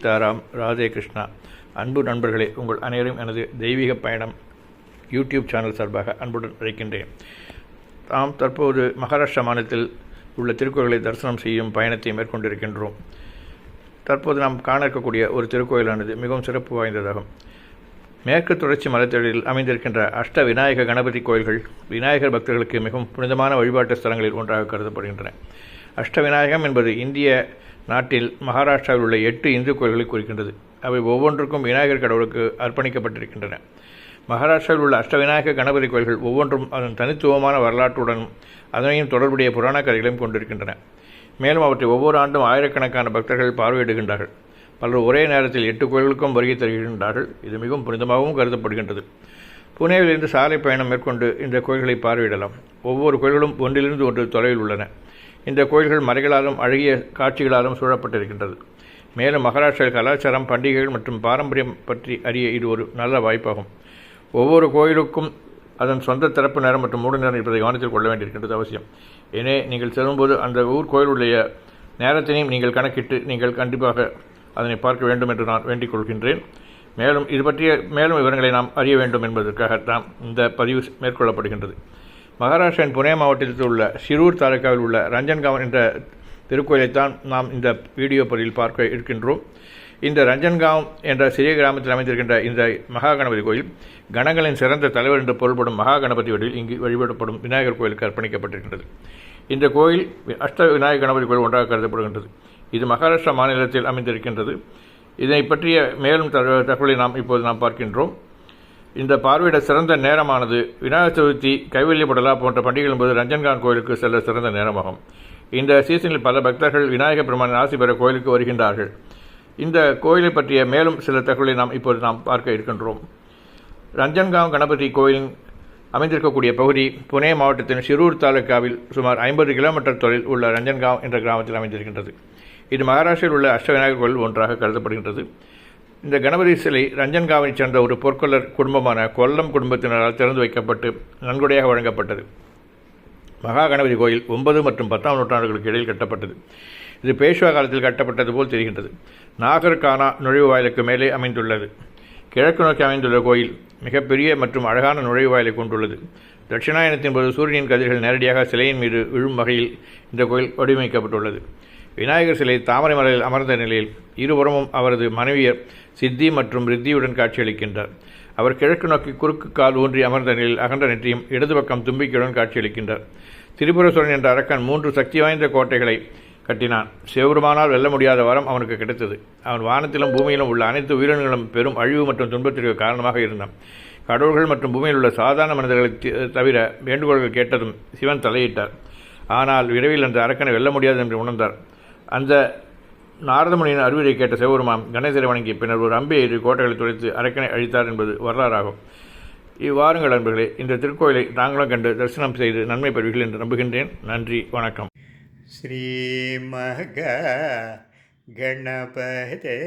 சீதாராம் ராதே கிருஷ்ணா. அன்பு நண்பர்களே உங்கள் அனைவரும் எனது தெய்வீக பயணம் யூடியூப் சேனல் சார்பாக அன்புடன் அழைக்கின்றேன். தாம் தற்போது மகாராஷ்டிரா மாநிலத்தில் உள்ள திருக்கோயிலை தரிசனம் செய்யும் பயணத்தை மேற்கொண்டிருக்கின்றோம். தற்போது நாம் காண இருக்கக்கூடிய ஒரு திருக்கோயிலானது மிகவும் சிறப்பு வாய்ந்ததாகும். மேற்கு தொடர்ச்சி மலைத்தொடரில் அமைந்திருக்கின்ற அஷ்ட விநாயக கணபதி கோயில்கள் விநாயகர் பக்தர்களுக்கு மிகவும் புனிதமான வழிபாட்டு ஸ்தலங்களில் ஒன்றாக கருதப்படுகின்றன. அஷ்டவிநாயகம் என்பது இந்திய நாட்டில் மகாராஷ்டிராவில் உள்ள எட்டு இந்து கோயில்களை குறிக்கின்றது. அவை ஒவ்வொன்றுக்கும் விநாயகர் கடவுளுக்கு அர்ப்பணிக்கப்பட்டிருக்கின்றன. மகாராஷ்டிராவில் உள்ள அஷ்டவிநாயக கணபதி கோயில்கள் ஒவ்வொன்றும் அதன் தனித்துவமான வரலாற்றுடனும் அதனையும் தொடர்புடைய புராண கதைகளையும் கொண்டிருக்கின்றன. மேலும் அவற்றை ஒவ்வொரு ஆண்டும் ஆயிரக்கணக்கான பக்தர்கள் பார்வையிடுகின்றார்கள். பலர் ஒரே நேரத்தில் எட்டு கோயில்களுக்கும் வருகை தருகின்றார்கள். இது மிகவும் புனிதமாகவும் கருதப்படுகின்றது. புனேவிலிருந்து சாலை பயணம் மேற்கொண்டு இந்த கோயில்களை பார்வையிடலாம். ஒவ்வொரு கோயில்களும் ஒன்றிலிருந்து ஒன்று தொலைவில் உள்ளன. இந்த கோயில்கள் மலைகளாலும் அழகிய காட்சிகளாலும் சூழப்பட்டிருக்கின்றது. மேலும் மகாராஷ்டிர கலாச்சாரம் பண்டிகைகள் மற்றும் பாரம்பரியம் பற்றி அறிய இது ஒரு நல்ல வாய்ப்பாகும். ஒவ்வொரு கோயிலுக்கும் அதன் சொந்த திறப்பு நேரம் மற்றும் மூடு நேரம் இருப்பதை கவனத்தில் கொள்ள வேண்டியிருக்கின்றது அவசியம். எனவே நீங்கள் செல்லும்போது அந்த ஊர் கோயிலுடைய நேரத்தினையும் நீங்கள் கணக்கிட்டு நீங்கள் கண்டிப்பாக அதனை பார்க்க வேண்டும் என்று நான் வேண்டிக் கொள்கின்றேன். மேலும் இது பற்றிய மேலும் விவரங்களை நாம் அறிய வேண்டும் என்பதற்காகத்தான் இந்த பதிவு மேற்கொள்ளப்படுகின்றது. மகாராஷ்டிராவின் புனே மாவட்டத்தில் உள்ள சிரூர் தாலுக்காவில் உள்ள ரஞ்சன்காவன் என்ற திருக்கோயிலைத்தான் நாம் இந்த வீடியோ பதிவில் பார்க்க இருக்கின்றோம். இந்த ரஞ்சன்காவ் என்ற சிறிய கிராமத்தில் அமைந்திருக்கின்ற இந்த மகா கணபதி கோயில் கணங்களின் சிறந்த தலைவர் என்று பொருள்படும் மகா கணபதி வடிவில் இங்கு வழிபடப்படும் விநாயகர் கோயிலுக்கு அர்ப்பணிக்கப்பட்டிருக்கின்றது. இந்த கோயில் அஷ்ட விநாயகர் கணபதி கோயில் ஒன்றாக கருதப்படுகின்றது. இது மகாராஷ்டிரா மாநிலத்தில் அமைந்திருக்கின்றது. இதனை பற்றிய மேலும் தகவலை நாம் இப்போது நாம் பார்க்கின்றோம். இந்த பார்வையிட சிறந்த நேரமானது விநாயகர் சதுர்த்தி கைவல்யப்படலா போன்ற பண்டிகைகள் போது ரஞ்சன்கான் கோயிலுக்கு செல்ல சிறந்த நேரமாகும். இந்த சீசனில் பல பக்தர்கள் விநாயகர் பெருமானின் ஆசி பெற கோயிலுக்கு வருகின்றார்கள். இந்த கோயிலை பற்றிய மேலும் சில தகவலை நாம் இப்போது நாம் பார்க்க இருக்கின்றோம். ரஞ்சன்காவ் கணபதி கோயிலின் அமைந்திருக்கக்கூடிய பகுதி புனே மாவட்டத்தின் சிரூர் தாலுக்காவில் சுமார் ஐம்பது கிலோமீட்டர் தொலைவில் உள்ள ரஞ்சன்காவ் என்ற கிராமத்தில் அமைந்திருக்கின்றது. இது மகாராஷ்டிரில் உள்ள அஷ்டவிநாயகர் கோயில் ஒன்றாக கருதப்படுகின்றது. இந்த கணபதி சிலை ரஞ்சன்காவை சேர்ந்த ஒரு பொற்கொள்ளர் குடும்பமான கொல்லம் குடும்பத்தினரால் திறந்து வைக்கப்பட்டு நன்கொடையாக வழங்கப்பட்டது. மகா கணபதி கோயில் ஒன்பது மற்றும் பத்தாம் நூற்றாண்டுகளுக்கு இடையில் கட்டப்பட்டது. இது பேஷ்வா காலத்தில் கட்டப்பட்டது போல் தெரிகின்றது. நாகர்கானா நுழைவு வாயிலுக்கு மேலே அமைந்துள்ளது. கிழக்கு நோக்கி அமைந்துள்ள கோயில் மிகப்பெரிய மற்றும் அழகான நுழைவு வாயிலை கொண்டுள்ளது. தட்சிணாயனத்தின் போது சூரியனின் கதிர்கள் நேரடியாக சிலையின் மீது விழும் வகையில் இந்த கோயில் வடிவமைக்கப்பட்டுள்ளது. விநாயகர் சிலை தாமரை மலையில் அமர்ந்த நிலையில் இருபுறமும் அவரது மனைவியர் சித்தி மற்றும் ரித்தியுடன் காட்சியளிக்கின்றார். அவர் கிழக்கு நோக்கி குறுக்கு கால் ஊன்றி அமர்ந்த நிலையில் அகன்ற நெற்றியும் இடது பக்கம் தும்பிக்கையுடன் காட்சியளிக்கின்றார். திரிபுரசுரன் என்ற அரக்கன் மூன்று சக்தி வாய்ந்த கோட்டைகளை கட்டினான். சிவபெருமானால் வெல்ல முடியாத வரம் அவனுக்கு கிடைத்தது. அவன் வானத்திலும் பூமியிலும் உள்ள அனைத்து உயிரினங்களும் பெரும் அழிவு மற்றும் துன்பத்திற்கு காரணமாக இருந்தான். கடவுள்கள் மற்றும் பூமியில் உள்ள சாதாரண மனிதர்களை தவிர வேண்டுகோள்கள் கேட்டதும் சிவன் தலையிட்டார். ஆனால் விரைவில் அந்த அரக்கனை வெல்ல முடியாது என்று உணர்ந்தார். அந்த நாரதமுனியின் அறிவுரை கேட்ட சிவபெருமான் கணேசரை வணங்கி பின்னர் ஒரு அம்பை எதிரி கோட்டைகளை துளைத்து அரக்கனை அழித்தார் என்பது வரலாறாகும் இவ்வாறுங்கள் நண்பர்களே இந்த திருக்கோயிலை தாங்களும் கண்டு தரிசனம் செய்து நன்மை பெறுவீர்கள் என்று நம்புகின்றேன் நன்றி வணக்கம் श्रीमग गणपते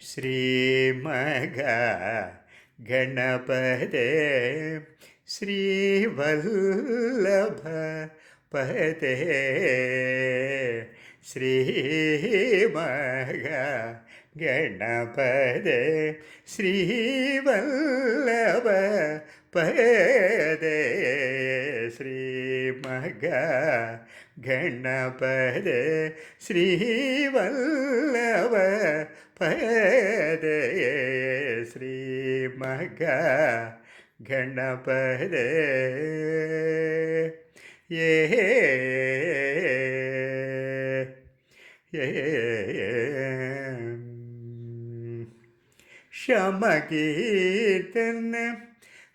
श्रीमग गणपते श्रीवल्लभ பதே ஸ்ரீமக கணபதே ஸ்ரீவல்லப பதே ஸ்ரீமக கணபதே ஸ்ரீவல்லப பதே ஸ்ரீமக கணபதே yeah, ക്ഷമ കീർത്തന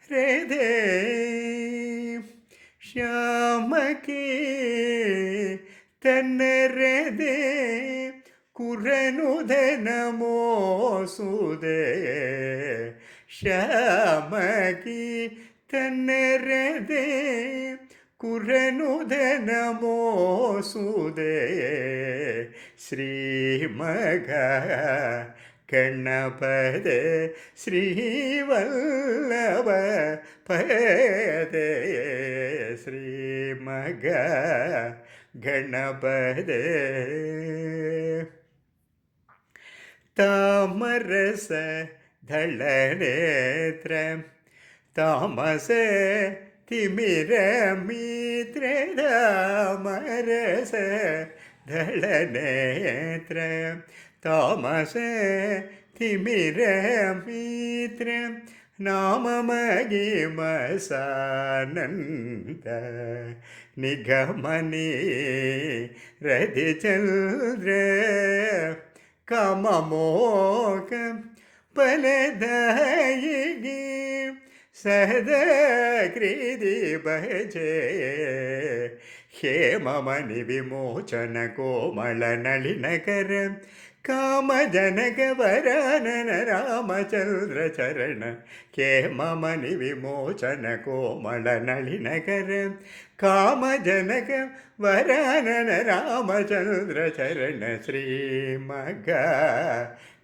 ഹൃദേ ക്ഷമ കീർത്തന ഹൃദേ കുരനുധനമോസുദേ ക്ഷമ കീർത്തന ഹൃദേ കുരനുദനമോസുദേ ശ്രീമക ഗണപദേ ശ്രീവല്ലഭ പദേ ശ്രീമക ഗണപദേ താമരസ ധളനേത്രം താമസേ തിമിരമിത്രമരസ ധളനേത്ര താമസ തിമിരമിത്ര നാമമഹിമസാനന്ദ നിഗമനീ രതിചന്ദ്ര കമമോകം പലദയഗീ धळनेत्र तामस तिमिरमित्र नाममगिमसानन्द निगमने रतिचन्द्र काममोक फलदायिनी काम जनक वरानन के ममनि विमोचन कोमलनलिनकर कामजनक वरानन श्री श्रीमग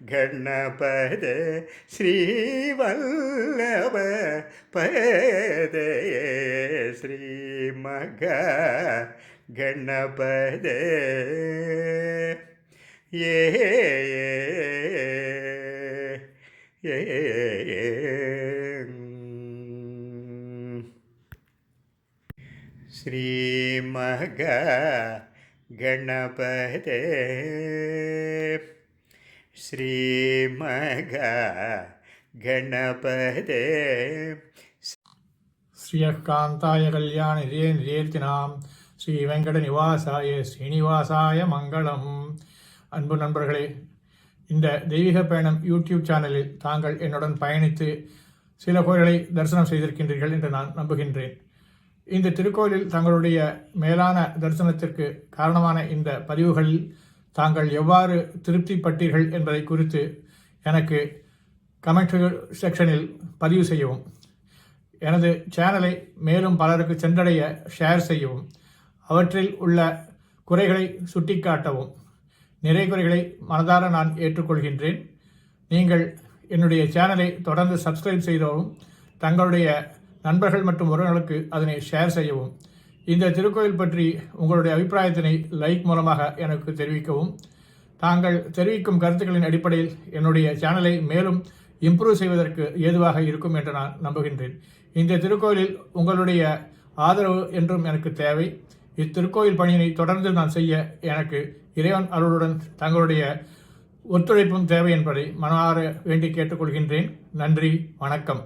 गणपदे श्रीवल्लभ पदे श्रीमग गणपदे। ശ്രീമഗ ഗണപതേ ശ്രീമഗ ഗണപതേ ശ്രീയകാന്തായ കല്യാണിരേ നിരേത്തിനാം ശ്രീവെങ്കടനിവാസായ ശ്രീനിവാസായ മംഗളം அன்பு நண்பர்களே இந்த தெய்வீக பயணம் யூடியூப் சேனலில் தாங்கள் என்னுடன் பயணித்து சில கோயில்களை தரிசனம் செய்திருக்கின்றீர்கள் என்று நான் நம்புகின்றேன். இந்த திருக்கோயிலில் தங்களுடைய மேலான தரிசனத்திற்கு காரணமான இந்த பதிவுகளில் தாங்கள் எவ்வாறு திருப்திப்பட்டீர்கள் என்பதை குறித்து எனக்கு கமெண்ட் செக்ஷனில் பதிவு செய்யவும். எனது சேனலை மேலும் பலருக்கு சென்றடைய ஷேர் செய்யவும். அவற்றில் உள்ள குறைகளை சுட்டிக்காட்டவும். நிறை குறைகளை மனதார நான் ஏற்றுக்கொள்கின்றேன். நீங்கள் என்னுடைய சேனலை தொடர்ந்து சப்ஸ்கிரைப் செய்தவும் தங்களுடைய நண்பர்கள் மற்றும் உறவினர்களுக்கு அதனை ஷேர் செய்யவும். இந்த திருக்கோயில் பற்றி உங்களுடைய அபிப்பிராயத்தினை லைக் மூலமாக எனக்கு தெரிவிக்கவும். தாங்கள் தெரிவிக்கும் கருத்துக்களின் அடிப்படையில் என்னுடைய சேனலை மேலும் இம்ப்ரூவ் செய்வதற்கு ஏதுவாக இருக்கும் என்று நான் நம்புகின்றேன். இந்த திருக்கோயிலில் உங்களுடைய ஆதரவு என்றும் எனக்கு தேவை. இத்திருக்கோயில் பணியினை தொடர்ந்து நான் செய்ய எனக்கு இறைவன் அருளுடன் தங்களுடைய ஒத்துழைப்பும் தேவை என்பதை மனமாற வேண்டி கேட்டுக்கொள்கின்றேன். நன்றி வணக்கம்.